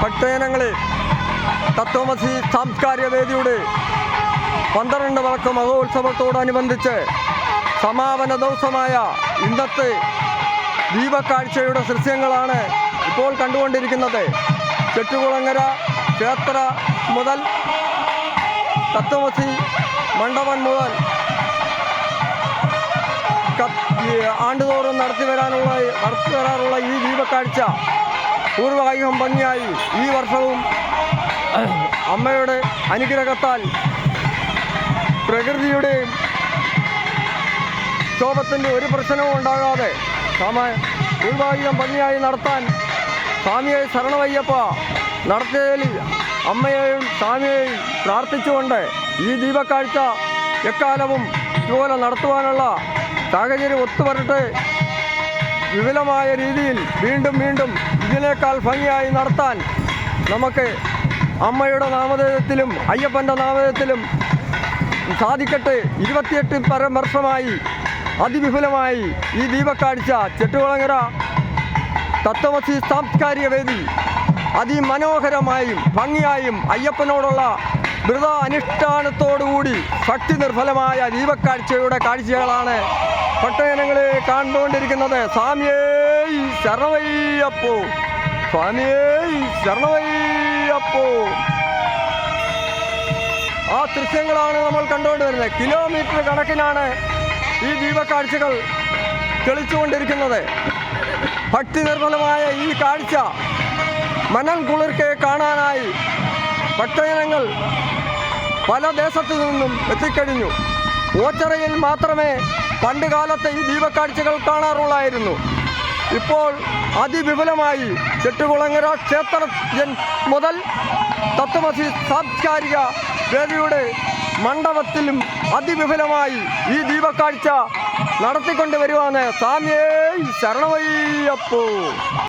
ഭക്തജനങ്ങളെ തത്വമസി സാംസ്കാരിക വേദിയുടെ പന്ത്രണ്ട് വടക്ക് മഹോത്സവത്തോടനുബന്ധിച്ച് സമാപന ദിവസമായ ഇന്നത്തെ ദീപക്കാഴ്ചയുടെ ദൃശ്യങ്ങളാണ് ഇപ്പോൾ കണ്ടുകൊണ്ടിരിക്കുന്നത്. ചെട്ടുകുളങ്ങര ക്ഷേത്ര മുതൽ തത്വമസി മണ്ഡപം മുതൽ ആണ്ടുതോറും നടത്തി വരാനുള്ള നടത്തി വരാറുള്ള ഈ ദീപക്കാഴ്ച പൂർവകായികം ഭംഗിയായി ഈ വർഷവും അമ്മയുടെ അനുഗ്രഹത്താൽ പ്രകൃതിയുടെയും ക്ഷോഭത്തിന്റെ ഒരു പ്രശ്നവും ഉണ്ടാകാതെ സമ പൂർവകായികം ഭംഗിയായി നടത്താൻ സ്വാമിയെ ശരണവയ്യപ്പ നടത്തിയതിൽ അമ്മയെയും സ്വാമിയെയും പ്രാർത്ഥിച്ചുകൊണ്ട് ഈ ദീപക്കാഴ്ച എക്കാലവും ഇതുപോലെ നടത്തുവാനുള്ള സാഹചര്യം ഒത്തുവരട്ടെ വിപുലമായ രീതിയിൽ വീണ്ടും വീണ്ടും ഇതിനേക്കാൾ ഭംഗിയായി നടത്താൻ നമുക്ക് അമ്മയുടെ നാമധേയത്തിലും അയ്യപ്പന്റെ നാമധേയത്തിലും സാധിക്കട്ടെ. ഇരുപത്തിയെട്ട് പരം വർഷമായി അതിവിപുലമായി ഈ ദീപക്കാഴ്ച ചെട്ടുകുളങ്ങര തത്വമസി സാംസ്കാരിക വേദി അതിമനോഹരമായും ഭംഗിയായും അയ്യപ്പനോടുള്ള വ്രത അനുഷ്ഠാനത്തോടുകൂടി ഭക്തി നിർഫലമായ ദീപക്കാഴ്ചയുടെ കാഴ്ചകളാണ് പട്ടയനങ്ങളെ കണ്ടുകൊണ്ടിരിക്കുന്നത്. സ്വാമിയേ ശരണവയ്യപ്പോ സ്വാമിയേ ശരണവയ്യപ്പോ ആ ദൃശ്യങ്ങളാണ് നമ്മൾ കണ്ടുകൊണ്ടിരുന്നത്. കിലോമീറ്റർ കണക്കിനാണ് ഈ ദീപക്കാഴ്ചകൾ തെളിച്ചുകൊണ്ടിരിക്കുന്നത്. ഭക്തി നിർമ്മലമായ ഈ കാഴ്ച മനം കുളിർക്കെ കാണാനായി ഭക്തജനങ്ങൾ പല ദേശത്തു നിന്നും എത്തിക്കഴിഞ്ഞു. ഓച്ചറയിൽ മാത്രമേ പണ്ട് കാലത്തെ ഈ ദീപക്കാഴ്ചകൾ കാണാറുള്ളായിരുന്നു. ഇപ്പോൾ അതിവിപുലമായി ചെട്ടുകുളങ്ങര ക്ഷേത്ര മുതൽ തത്വമസി സാംസ്കാരിക വേദിയുടെ മണ്ഡപത്തിലും അതിവിപുലമായി ഈ ദീപക്കാഴ്ച നടത്തിക്കൊണ്ട് വരുവാണ് സ്വാമിയേ ശരണമയ്യപ്പോ.